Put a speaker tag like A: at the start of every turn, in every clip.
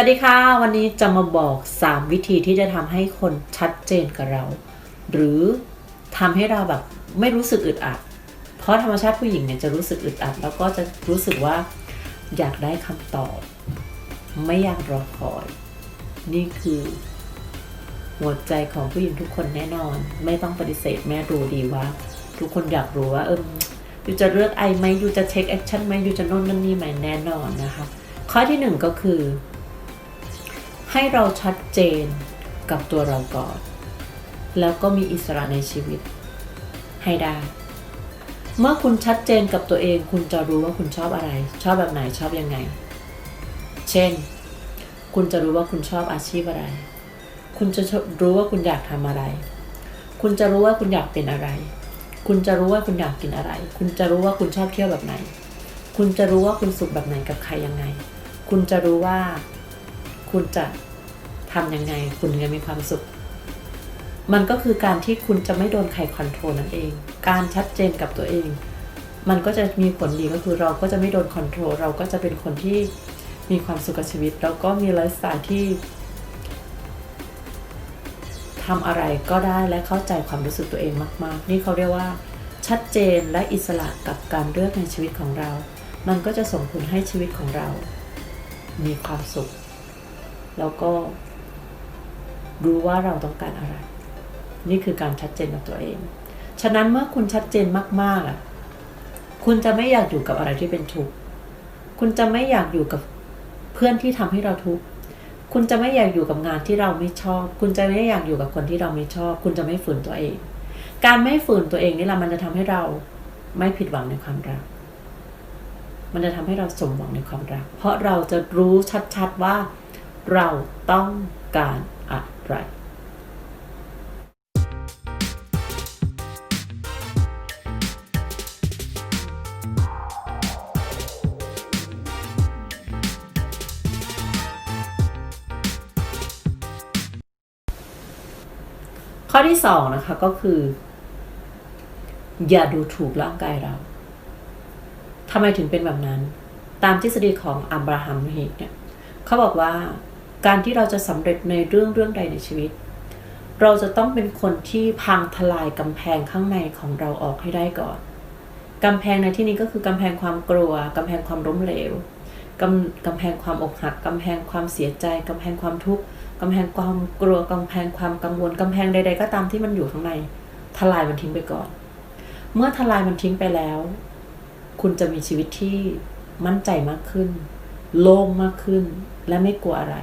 A: วัสดีค่ะ วันนี้จะมาบอก 3 วิธีที่จะทำให้คนชัดเจนกับเรา หรือทำให้เราแบบไม่รู้สึกอึดอัด เพราะธรรมชาติผู้หญิงเนี่ยจะรู้สึกอึดอัด แล้วก็จะรู้สึกว่าอยากได้คำตอบ ไม่อยากรอคอย นี่คือ หัวใจของผู้หญิงทุกคนแน่นอน ไม่ต้องปฏิเสธแม่รู้ดีว่า ทุกคนอยากรู้ว่าเออยูจะเลือกไอไหมยูจะเทคแอคชั่นไหมยูจะโน่นนั่นนี่ไหมแน่นอนนะคะ ข้อที่หนึ่งก็คือ ให้เราชัดเจนกับตัวเราก่อน แล้วก็มีอิสระในชีวิต ให้ได้ เมื่อคุณชัดเจนกับตัวเอง คุณจะรู้ว่าคุณชอบอะไร ชอบแบบไหนชอบยังไง เช่น คุณจะรู้ว่าคุณชอบอาชีพอะไร คุณจะรู้ว่าคุณอยากทำอะไร คุณจะรู้ว่าคุณอยากเป็นอะไร คุณจะรู้ว่าคุณอยากกินอะไร คุณจะรู้ว่าคุณชอบเที่ยวแบบไหน คุณจะรู้ว่าคุณสุขแบบไหนกับใครยังไง คุณจะรู้ว่า คุณจะทำยังไง คุณจะมีความสุข มันก็คือการที่คุณจะไม่โดนใครคอนโทรลนั่นเอง การชัดเจนกับตัวเอง มันก็จะมีผลดีก็คือเราก็จะไม่โดนคอนโทรลเราก็จะเป็นคนที่มีความสุขกับชีวิต แล้วก็มีไลฟ์สไตล์ที่ทำอะไรก็ได้และเข้าใจความรู้สึกตัวเองมาก ๆ นี่เขาเรียกว่า ชัดเจนและอิสระกับการเลือกในชีวิตของเรา มันก็จะส่งผลให้ชีวิตของเรา มีความสุข แล้วก็รู้ว่าเราต้องการอะไร นี่คือการชัดเจนกับตัวเอง ฉะนั้นเมื่อคุณชัดเจนมากๆอะคุณจะไม่อยากอยู่กับอะไรที่เป็นทุกข์คุณจะไม่อยากอยู่กับเพื่อนที่ทำให้เราทุกข์คุณจะไม่อยากอยู่กับงานที่เราไม่ชอบ คุณจะไม่อยากอยู่กับคนที่เราไม่ชอบ คุณจะไม่ฝืนตัวเอง การไม่ฝืนตัวเองนี่แหละมันจะทำให้เราไม่ผิดหวังในความรัก มันจะทำให้เราสมหวังในความรัก เพราะเราจะรู้ชัดๆว่า เราต้องการอะไร ข้อที่สองนะคะก็คือ อย่าดูถูกร่างกายเราทำไมถึงเป็นแบบนั้น ตามทฤษฎีของอับราฮัมฮิกเนี่ยเขาบอกว่า การที่เราจะสำเร็จในเรื่องเรื่องใดในชีวิต เราจะต้องเป็นคนที่พังทลายกำแพงข้างในของเราออกให้ได้ก่อนกำแพงในที่นี้ก็คือกำแพงความกลัวกำแพงความล้มเหลวกำกำแพงความอกหักกำแพงความเสียใจกำแพงความทุกข์กำแพงความกลัวกำแพงความกังวลกำแพงใด ๆ ก็ตามที่มันอยู่ข้างในทลายมันทิ้งไปก่อน เมื่อทลายมันทิ้งไปแล้ว คุณจะมีชีวิตที่มั่นใจมากขึ้น โล่งมากขึ้นและไม่กลัวอะไร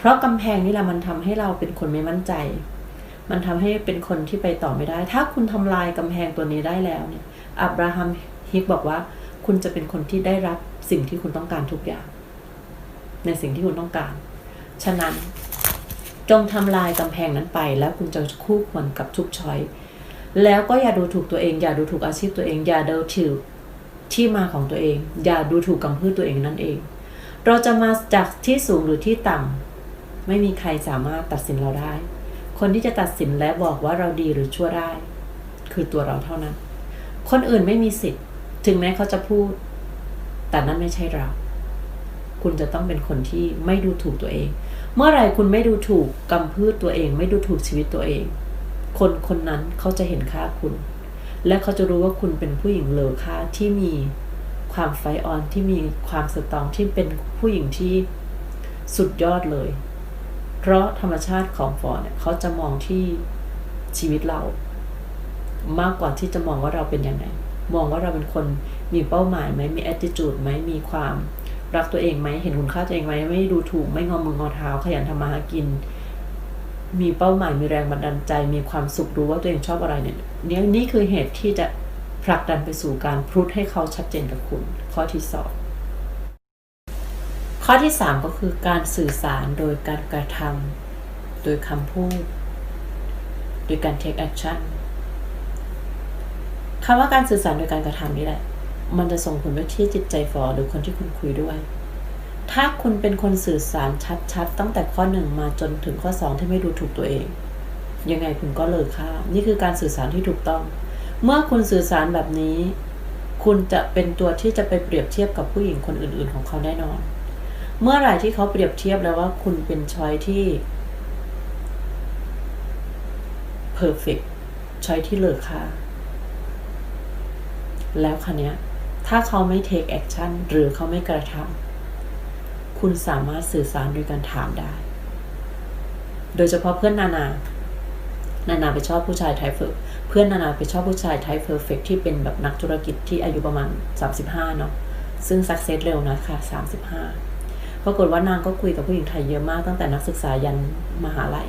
A: เพราะกำแพงนี่แหละมันทำให้เราเป็นคนไม่มั่นใจ มันทำให้เป็นคนที่ไปต่อไม่ได้ ถ้าคุณทำลายกำแพงตัวนี้ได้แล้วเนี่ย อับราฮัมฮิกบอกว่า คุณจะเป็นคนที่ได้รับสิ่งที่คุณต้องการทุกอย่าง ในสิ่งที่คุณต้องการ ฉะนั้น จงทำลายกำแพงนั้นไป แล้วคุณจะคู่ควรกับทุกช้อยแล้วก็อย่าดูถูกตัวเอง อย่าดูถูกอาชีพตัวเอง อย่าดูถูกที่มาของตัวเอง อย่าดูถูกกำพืชตัวเองนั่นเอง เราจะมาจากที่สูงหรือที่ต่ำ ไม่มีใครสามารถตัดสินเราได้ คนที่จะตัดสินและบอกว่าเราดีหรือชั่วได้ คือตัวเราเท่านั้น คนอื่นไม่มีสิทธิ์ ถึงแม้เขาจะพูด แต่นั่นไม่ใช่เรา คุณจะต้องเป็นคนที่ไม่ดูถูกตัวเอง เมื่อไรคุณไม่ดูถูกกำพืชตัวเอง ไม่ดูถูกชีวิตตัวเอง คนคนนั้นเขาจะเห็นค่าคุณ และเขาจะรู้ว่าคุณเป็นผู้หญิงเลอค่าที่มีความไฟออนที่มีความสตรองที่เป็นผู้หญิงที่สุดยอดเลย เพราะธรรมชาติของฟอร์เนี่ยเขาจะมองที่ชีวิตเรา มากกว่าที่จะมองว่าเราเป็นยังไง มองว่าเราเป็นคนมีเป้าหมายไหมมี attitude ไหมมีความรักตัวเองไหมเห็นคุณค่าตัวเองไหมไม่ดูถูกไม่งอมืองอเท้าขยันทำมาหากิน มีเป้าหมายมีแรงบันดาลใจ มีความสุขรู้ว่าตัวเองชอบอะไรเนี่ยนี่นี่คือเหตุที่จะผลักดันไปสู่การพรุดให้เขาชัดเจนกับคุณ ข้อที่สอง ข้อที่สามก็คือการสื่อสารโดยการกระทำโดยคำพูด โดยการ take action คำว่าการสื่อสารโดยการกระทำนี่แหละ มันจะส่งผลไปที่จิตใจฟอหรือคนที่คุณคุยด้วย ถ้าคุณเป็นคนสื่อสารชัดๆ ตั้งแต่ข้อหนึ่งมาจนถึงข้อสองที่ไม่ดูถูกตัวเอง ยังไงคุณก็เลยค่านี่คือการสื่อสารที่ถูกต้อง เมื่อคุณสื่อสารแบบนี้ คุณจะเป็นตัวที่จะไปเปรียบเทียบกับผู้หญิงคนอื่น ๆ ของเขาแน่นอน เมื่อไหร่ที่เขาเปรียบเทียบแล้วว่าคุณเป็นช้อยที่ perfect ช้อยที่เลอค่าแล้วคันนี้ย ถ้าเขาไม่ take action หรือเขาไม่กระทำคุณสามารถสื่อสารโดยการถามได้ โดยเฉพาะเพื่อนนานานานาไปชอบผู้ชายไทป์เฟอร์เพื่อนนานาไปชอบผู้ชายไทป์เพอร์เฟกที่เป็นแบบนักธุรกิจที่อายุประมาณ 35 เนาะซึ่งสักเซสเร็วนะคะ35 ปรากฏว่านางก็คุยกับผู้หญิงไทยเยอะมากตั้งแต่นักศึกษายันมหาลัย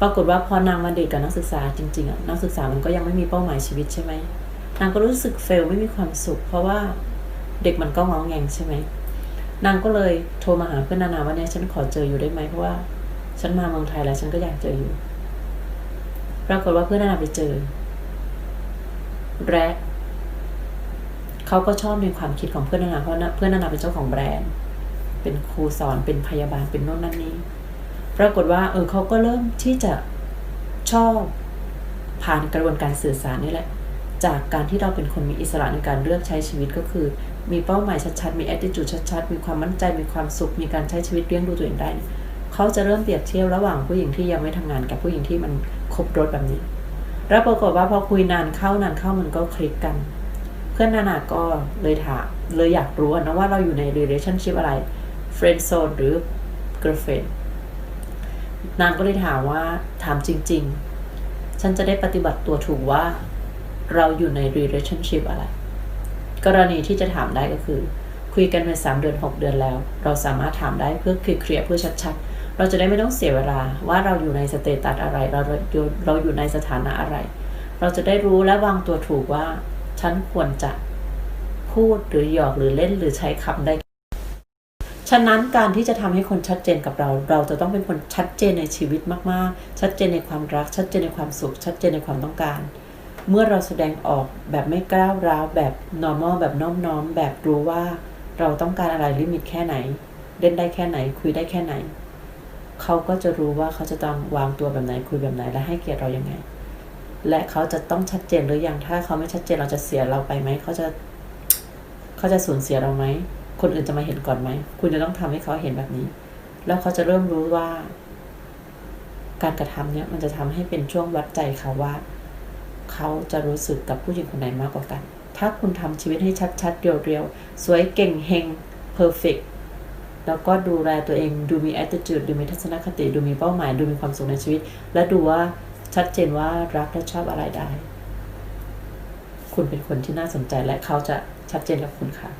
A: ปรากฏว่าพอนางมาเดทกับนักศึกษาจริงๆอะนักศึกษามันก็ยังไม่มีเป้าหมายชีวิตใช่ไหมนางก็รู้สึกเฟลไม่มีความสุข เพราะว่าเด็กมันก็งองแงงใช่ไหมนางก็เลยโทรมาหาเพื่อนนานาว่าเนี่ยฉันขอเจออยู่ได้ไหมเพราะว่าฉันมาเมืองไทยแล้วฉันก็อยากเจออยู่ ปรากฏว่าเพื่อนนานาไปเจอและเขาก็ชอบในความคิดของเพื่อนนานาเพราะเพื่อนนานาเป็นเจ้าของแบรนด์ เป็นครูสอนเป็นพยาบาลเป็นโน่นนั่นนี่ปรากฏว่า เออเขาก็เริ่มที่จะชอบผ่านกระบวนการสื่อสารนี่แหละ จากการที่เราเป็นคนมีอิสระในการเลือกใช้ชีวิตก็คือ มีเป้าหมายชัดๆ มี attitude ชัดๆ มีความมั่นใจ มีความสุข มีการใช้ชีวิตเลี้ยงดูตัวเองได้ เขาจะเริ่มเปรียบเทียบระหว่างผู้หญิงที่ยังไม่ทำงานกับผู้หญิงที่มันครบรถแบบนี้ แล้วปรากฏว่าพอคุยนานเข้านานเข้ามันก็คลิกกัน เพื่อนนานาก็เลยถามเลยอยากรู้นะว่าเราอยู่ใน relationship อะไร friend zone หรือ girlfriend นางก็เลยถามว่าถามจริง ๆ ฉันจะได้ปฏิบัติตัวถูกว่า เราอยู่ใน relationship อะไร กรณีที่จะถามได้ก็คือ คุยกันมาสามเดือนหกเดือนแล้ว เราสามารถถามได้เพื่อเคลียร์เพื่อชัดๆ เราจะได้ไม่ต้องเสียเวลาว่าเราอยู่ในสเตตัสอะไร เราเราอยู่ในสถานะอะไร เราจะได้รู้และวางตัวถูกว่า ฉันควรจะพูดหรือหยอกหรือเล่นหรือใช้คำได้ ฉะนั้นการที่จะทำให้คนชัดเจนกับเรา เราจะต้องเป็นคนชัดเจนในชีวิตมากๆ ชัดเจนในความรัก ชัดเจนในความสุข ชัดเจนในความต้องการ เมื่อเราแสดงออกแบบไม่กล้าวร้าวแบบ normal แบบน้อมน้อมแบบรู้ว่าเราต้องการอะไรลิมิตแค่ไหน เล่นได้แค่ไหน คุยได้แค่ไหน เขาก็จะรู้ว่าเขาจะต้องวางตัวแบบไหนคุยแบบไหนและให้เกียรติเรายังไง และเขาจะต้องชัดเจนหรือยังถ้าเขาไม่ชัดเจนเราจะเสียเราไปไหมเขาจะเขาจะสูญเสียเราไหม คนอื่นจะมาเห็นก่อนไหม คุณจะต้องทำให้เขาเห็นแบบนี้ แล้วเขาจะเริ่มรู้ว่า การกระทำเนี้ยมันจะทำให้เป็นช่วงวัดใจเขาว่า เขาจะรู้สึกกับผู้หญิงคนไหนมากกว่ากัน ถ้าคุณทำชีวิตให้ชัดๆ เรียวๆ สวยเก่งเฮงเพอร์เฟกแล้วก็ดูแลตัวเองดูมี attitude ดูมีทัศนคติ ดูมีเป้าหมาย ดูมีความสุขในชีวิต และดูว่าชัดเจนว่ารักและชอบอะไรได้ คุณเป็นคนที่น่าสนใจและเขาจะชัดเจนกับคุณค่ะ